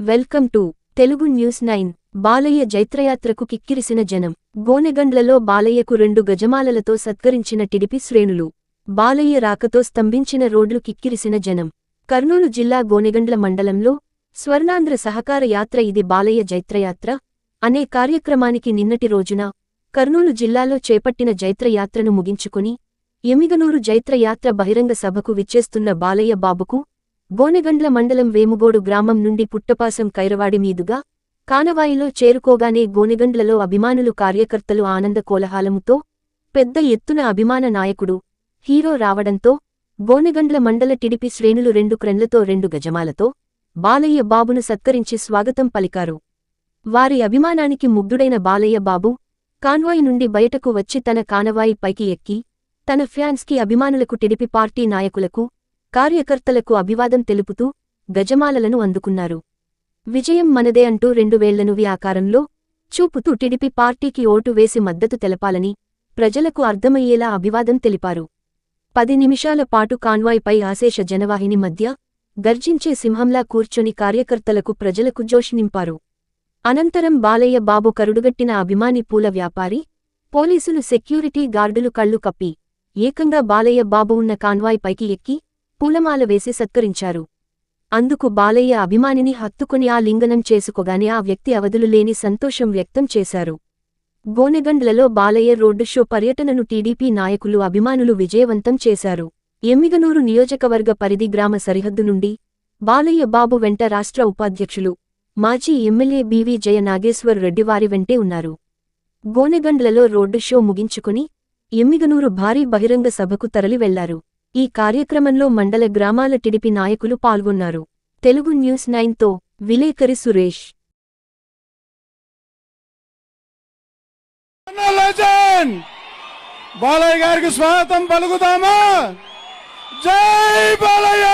Welcome to Telugu news nine. Balayya జైత్రయాత్రకు కిక్కిరిసిన జనం. గోనెగండ్లలో బాలయ్యకు రెండు గజమాలలతో సత్కరించిన టిడిపి శ్రేణులు. బాలయ్య రాకతో స్తంభించిన రోడ్లు కిక్కిరిసిన జనం. కర్నూలు జిల్లా గోనెగండ్ల మండలంలో స్వర్ణాంధ్ర సహకార యాత్ర ఇది బాలయ్య జైత్రయాత్ర అనే కార్యక్రమానికి నిన్నటి రోజున కర్నూలు జిల్లాలో చేపట్టిన జైత్రయాత్రను ముగించుకుని ఎమిగనూరు జైత్రయాత్ర బహిరంగ సభకు విచ్చేస్తున్న బాలయ్య బాబుకు బోనగండ్ల మండలం వేముగోడు గ్రామం నుండి పుట్టపాసం కైరవాడి మీదుగా కానవాయిలో చేరుకోగానే గోనెగండ్లలో అభిమానులు కార్యకర్తలు ఆనంద కోలహాలముతో పెద్ద ఎత్తున అభిమాన నాయకుడు హీరో రావడంతో గోనెగండ్ల మండల టిడిపి శ్రేణులు రెండు క్రెన్లతో రెండు గజమాలతో బాలయ్య బాబును సత్కరించి స్వాగతం పలికారు. వారి అభిమానానికి ముగ్ధుడైన బాలయ్య బాబు కాన్వాయ్ నుండి బయటకు వచ్చి తన కానవాయి పైకి ఎక్కి తన ఫ్యాన్స్కి అభిమానులకు టిడిపి పార్టీ నాయకులకు కార్యకర్తలకు అభివాదం తెలుపుతూ గజమాలలను అందుకున్నారు. విజయం మనదే అంటూ రెండు వేళ్ళనువి ఆకారంలో చూపుతూ టిడిపి పార్టీకి ఓటు వేసి మద్దతు తెలపాలని ప్రజలకు అర్థమయ్యేలా అభివాదం తెలిపారు. పది నిమిషాల పాటు కాన్వాయ్పై ఆశేష జనవాహిని మధ్య గర్జించే సింహంలా కూర్చొని కార్యకర్తలకు ప్రజలకు జోష్ నింపారు. అనంతరం బాలయ్య బాబు కరుడుగట్టిన అభిమాని పూల వ్యాపారి పోలీసులు సెక్యూరిటీ గార్డులు కళ్ళు కప్పి ఏకంగా బాలయ్య బాబు ఉన్న కాన్వాయ్ పైకి ఎక్కి పూలమాల వేసి సత్కరించారు. అందుకు బాలయ్య అభిమానిని హత్తుకుని ఆ లింగనం చేసుకోగానే ఆ వ్యక్తి అవధులు లేని సంతోషం వ్యక్తం చేశారు. గోనెగండ్లలో బాలయ్య రోడ్డు షో పర్యటనను టీడీపీ నాయకులు అభిమానులు విజయవంతం చేశారు. ఎమ్మిగనూరు నియోజకవర్గ పరిధి గ్రామ సరిహద్దు నుండి బాలయ్య బాబు వెంట రాష్ట్ర ఉపాధ్యక్షులు మాజీ ఎమ్మెల్యే బీవీ జయ నాగేశ్వర్ రెడ్డి వారి వెంటే ఉన్నారు. గోనెగండ్లలో రోడ్డు షో ముగించుకుని ఎమ్మిగనూరు భారీ బహిరంగ సభకు తరలి వెళ్ళారు ఈ కార్యక్రమంలో మండల గ్రామాల టిడిపి నాయకులు పాల్గొన్నారు. తెలుగు న్యూస్ నైన్తో విలేకరి సురేష్. బాలయ్య గారికి స్వాగతం పలుకుతామా? జై బాలయ్య!